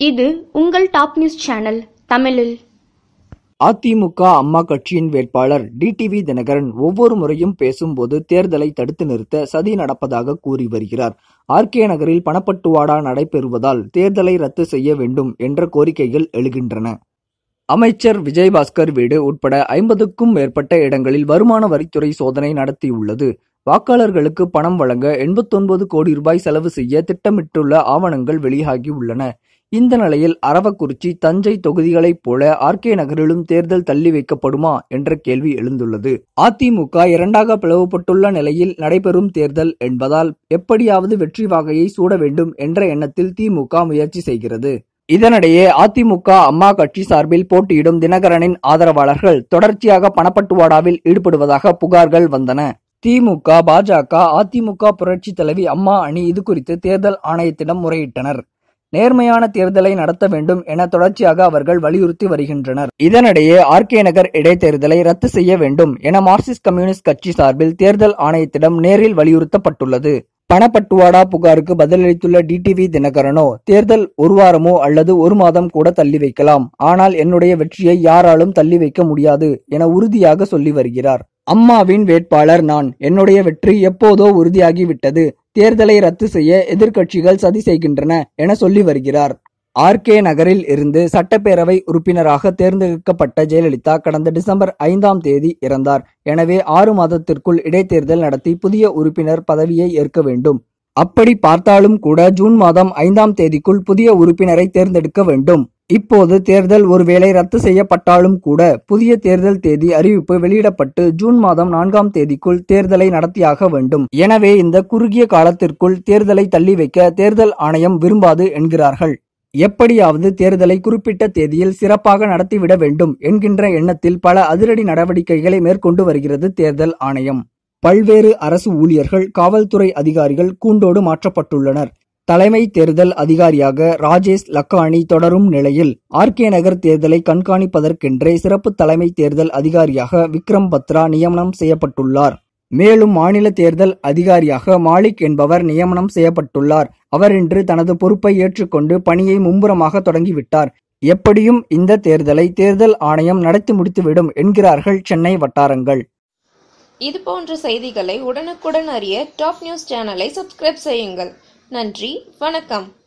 இது உங்கள் top news channel தமிழில். அதிமுக அம்மா கட்சியின் வேட்பாளர் டிடிவி தினகரன் ஒவ்வொரு முறையும் பேசும்போது தேர்தலை தடுத்து நிறுத்த சதி நடப்பதாக கூறி வருகிறார். ஆர்கே நகரில் பணப்பட்டுவாடா நடைபெறுவதால் தேர்தலை ரத்து செய்ய வேண்டும் என்ற கோரிக்கைகள் எழுகின்றன. அமைச்சர் விஜயபாஸ்கர் வீடு உட்பட ஐம்பதுக்கும் மேற்பட்ட இடங்களில் வருமான வரித்துறை சோதனை நடத்தியுள்ளது. வாக்காளர்களுக்கு பணம் வழங்க எண்பத்தொன்பது கோடி ரூபாய் செலவு செய்ய திட்டமிட்டுள்ள ஆவணங்கள் வெளியாகியுள்ளன. இந்த நிலையில் அரவக்குறிச்சி தஞ்சை தொகுதிகளைப் போல ஆர்கே நகரிலும் தேர்தல் தள்ளி வைக்கப்படுமா என்ற கேள்வி எழுந்துள்ளது. அதிமுக இரண்டாக பிளவுபட்டுள்ள நிலையில் நடைபெறும் தேர்தல் என்பதால் எப்படியாவது வெற்றி வாகையை சூட வேண்டும் என்ற எண்ணத்தில் திமுக முயற்சி செய்கிறது. இதனிடையே அதிமுக அம்மா கட்சி சார்பில் போட்டியிடும் தினகரனின் ஆதரவாளர்கள் தொடர்ச்சியாக பணப்பட்டுவாடாவில் ஈடுபடுவதாக புகார்கள் வந்தன. திமுக பாஜக அதிமுக புரட்சி தலைவி அம்மா அணி இது குறித்து தேர்தல் ஆணையத்திடம் முறையிட்டனர். நேர்மையான தேர்தலை நடத்த வேண்டும் என தொடர்ச்சியாக அவர்கள் வலியுறுத்தி வருகின்றனர். இதனிடையே ஆர்கே நகர் இடைத்தேர்தலை ரத்து செய்ய வேண்டும் என மார்க்சிஸ்ட் கம்யூனிஸ்ட் கட்சி சார்பில் தேர்தல் ஆணையத்திடம் நேரில் வலியுறுத்தப்பட்டுள்ளது. பணப்பட்டுவாடா புகாருக்கு பதிலளித்துள்ள டிடிவி தினகரனோ தேர்தல் ஒரு வாரமோ அல்லது ஒரு மாதம் கூட தள்ளி வைக்கலாம். ஆனால் என்னுடைய வெற்றியை யாராலும் தள்ளி வைக்க முடியாது என உறுதியாக சொல்லி வருகிறார். அம்மாவின் வேட்பாளர் நான். என்னுடைய வெற்றி எப்போதோ உறுதியாகிவிட்டது. தேர்தலை ரத்து செய்ய எதிர்க்கட்சிகள் சதி செய்கின்றன என சொல்லி வருகிறார். ஆர்கே நகரில் இருந்து சட்டப்பேரவை உறுப்பினராக தேர்ந்தெடுக்கப்பட்ட ஜெயலலிதா கடந்த டிசம்பர் ஐந்தாம் தேதி இறந்தார். எனவே ஆறு மாதத்திற்குள் இடைத்தேர்தல் நடத்தி புதிய உறுப்பினர் பதவியை ஏற்க வேண்டும். அப்படி பார்த்தாலும் கூட ஜூன் மாதம் ஐந்தாம் தேதிக்குள் புதிய உறுப்பினரை தேர்ந்தெடுக்க வேண்டும். இப்போது தேர்தல் ஒருவேளை ரத்து செய்யப்பட்டாலும் கூட புதிய தேர்தல் தேதி அறிவிப்பு வெளியிடப்பட்டு ஜூன் மாதம் நான்காம் தேதிக்குள் தேர்தலை நடத்தியாக வேண்டும். எனவே இந்த குறுகிய காலத்திற்குள் தேர்தலை தள்ளி வைக்க தேர்தல் ஆணையம் விரும்பாது என்கிறார்கள். எப்படியாவது தேர்தலை குறிப்பிட்ட தேதியில் சிறப்பாக நடத்திவிட வேண்டும் என்கின்ற எண்ணத்தில் பல அதிரடி நடவடிக்கைகளை மேற்கொண்டு வருகிறது தேர்தல் ஆணையம். பல்வேறு அரசு ஊழியர்கள் காவல்துறை அதிகாரிகள் கூண்டோடு மாற்றப்பட்டுள்ளனர். தலைமை தேர்தல் அதிகாரியாக ராஜேஷ் லக்கானி தொடரும் நிலையில் ஆர்கே நகர் தேர்தலை கண்காணிப்பதற்கென்றே சிறப்பு தலைமை தேர்தல் அதிகாரியாக விக்ரம் பத்ரா நியமனம் செய்யப்பட்டுள்ளார். மேலும் மாநில தேர்தல் அதிகாரியாக மாலிக் என்பவர் நியமனம் செய்யப்பட்டுள்ளார். அவர் இன்று தனது பொறுப்பை ஏற்றுக்கொண்டு பணியை மும்முரமாக தொடங்கிவிட்டார். எப்படியும் இந்த தேர்தலை தேர்தல் ஆணையம் நடத்தி முடித்துவிடும் என்கிறார்கள் சென்னை வட்டாரங்கள். இது போன்ற செய்திகளை உடனுக்குடன் அறிய டாப் நியூஸ் சேனலை சப்ஸ்கிரைப் செய்யுங்கள். நன்றி. வணக்கம்.